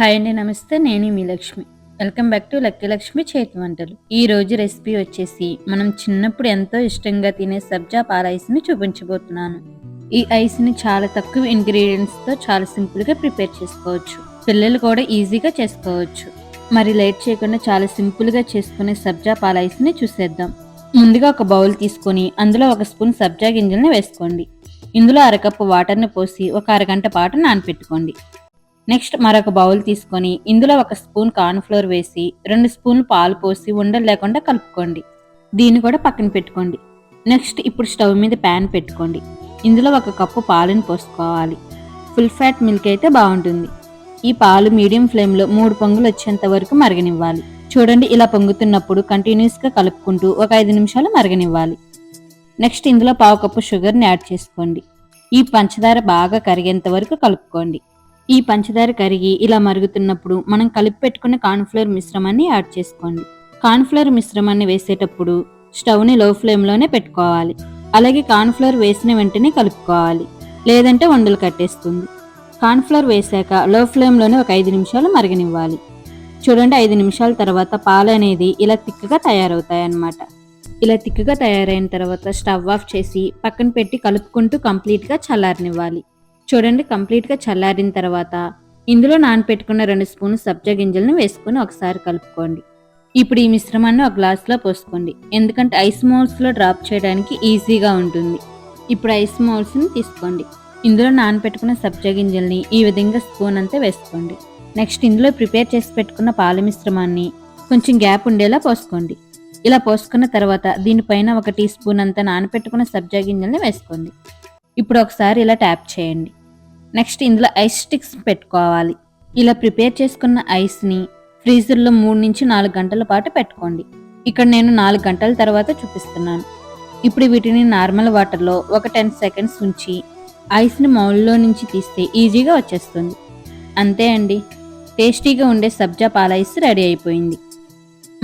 Hi అండి నమస్తే. నేను మీ Lakshmi. Welcome back to lucky Lakshmi చేతి వంటలు. ఈ రోజు రెసిపీ వచ్చేసి మనం చిన్నప్పుడు ఎంతో ఇష్టంగా తినే సబ్జా పాల ఐస్ని చూపించబోతున్నాను. ఈ ఐస్ని చాలా తక్కువ ఇంగ్రీడియంట్స్తో చాలా సింపుల్గా ప్రిపేర్ చేసుకోవచ్చు. పిల్లలు కూడా ఈజీగా చేసుకోవచ్చు. మరి లేట్ చేయకుండా చాలా సింపుల్గా చేసుకునే సబ్జా పాల ఐస్ని చూసేద్దాం. ముందుగా ఒక బౌల్ తీసుకొని అందులో ఒక స్పూన్ సబ్జా గింజల్ని వేసుకోండి. ఇందులో అరకప్పు వాటర్ని పోసి ఒక అరగంట పాటు నానపెట్టుకోండి. నెక్స్ట్ మరొక బౌల్ తీసుకొని ఇందులో ఒక స్పూన్ కార్న్ఫ్లోర్ వేసి రెండు స్పూన్లు పాలు పోసి ఉండలు లేకుండా కలుపుకోండి. దీన్ని కూడా పక్కన పెట్టుకోండి. నెక్స్ట్ ఇప్పుడు స్టవ్ మీద ప్యాన్ పెట్టుకోండి. ఇందులో ఒక కప్పు పాలను పోసుకోవాలి. ఫుల్ ఫ్యాట్ మిల్క్ అయితే బాగుంటుంది. ఈ పాలు మీడియం ఫ్లేమ్లో మూడు పొంగులు వచ్చేంత వరకు మరగనివ్వాలి. చూడండి ఇలా పొంగుతున్నప్పుడు కంటిన్యూస్గా కలుపుకుంటూ ఒక ఐదు నిమిషాలు మరగనివ్వాలి. నెక్స్ట్ ఇందులో పావు కప్పు షుగర్ని యాడ్ చేసుకోండి. ఈ పంచదార బాగా కరిగేంత వరకు కలుపుకోండి. ఈ పంచదార కరిగి ఇలా మరుగుతున్నప్పుడు మనం కలిపి పెట్టుకున్న కార్న్ఫ్లోర్ మిశ్రమాన్ని యాడ్ చేసుకోండి. కార్న్ఫ్లోర్ మిశ్రమాన్ని వేసేటప్పుడు స్టవ్ని లో ఫ్లేమ్లోనే పెట్టుకోవాలి. అలాగే కార్న్ఫ్లోర్ వేసిన వెంటనే కలుపుకోవాలి. లేదంటే వండలు కట్టేస్తుంది. కార్న్ఫ్లోర్ వేసాక లో ఫ్లేమ్లోనే ఒక ఐదు నిమిషాలు మరగనివ్వాలి. చూడండి ఐదు నిమిషాల తర్వాత పాలు అనేది ఇలా తిక్కగా తయారవుతాయి అన్నమాట ఇలా తిక్కగా తయారైన తర్వాత స్టవ్ ఆఫ్ చేసి పక్కన పెట్టి కలుపుకుంటూ కంప్లీట్గా చల్లారనివ్వాలి. చూడండి కంప్లీట్గా చల్లారిన తర్వాత ఇందులో నానపెట్టుకున్న రెండు స్పూన్ సబ్జా గింజలను వేసుకొని ఒకసారి కలుపుకోండి. ఇప్పుడు ఈ మిశ్రమాన్ని ఒక గ్లాస్లో పోసుకోండి. ఎందుకంటే ఐస్ మోల్స్లో డ్రాప్ చేయడానికి ఈజీగా ఉంటుంది. ఇప్పుడు ఐస్ మోల్స్ని తీసుకోండి. ఇందులో నానపెట్టుకున్న సబ్జా గింజల్ని ఈ విధంగా స్పూన్ అంతా వేసుకోండి. నెక్స్ట్ ఇందులో ప్రిపేర్ చేసి పెట్టుకున్న పాల మిశ్రమాన్ని కొంచెం గ్యాప్ ఉండేలా పోసుకోండి. ఇలా పోసుకున్న తర్వాత దీనిపైన ఒక టీ స్పూన్ అంతా నానపెట్టుకున్న సబ్జా గింజల్ని వేసుకోండి. ఇప్పుడు ఒకసారి ఇలా ట్యాప్ చేయండి. నెక్స్ట్ ఇందులో ఐస్ స్టిక్స్ పెట్టుకోవాలి. ఇలా ప్రిపేర్ చేసుకున్న ఐస్ని ఫ్రీజర్లో మూడు నుంచి నాలుగు గంటల పాటు పెట్టుకోండి. ఇక్కడ నేను నాలుగు గంటల తర్వాత చూపిస్తున్నాను. ఇప్పుడు వీటిని నార్మల్ వాటర్లో ఒక టెన్ సెకండ్స్ ఉంచి ఐస్ని మౌల్లో నుంచి తీస్తే ఈజీగా వచ్చేస్తుంది. అంతే అండి. టేస్టీగా ఉండే సబ్జా పాల ఐస్ రెడీ అయిపోయింది.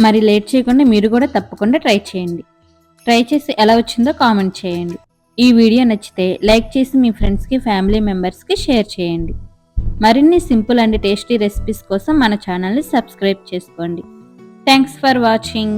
మరి లేట్ చేయకుండా మీరు కూడా తప్పకుండా ట్రై చేయండి. ట్రై చేసి ఎలా వచ్చిందో కామెంట్ చేయండి. ఈ వీడియో నచ్చితే లైక్ చేసి మీ ఫ్రెండ్స్కి ఫ్యామిలీ మెంబర్స్కి షేర్ చేయండి. మరిన్ని సింపుల్ అండ్ టేస్టీ రెసిపీస్ కోసం మన ఛానల్ని సబ్స్క్రైబ్ చేసుకోండి. Thanks for watching.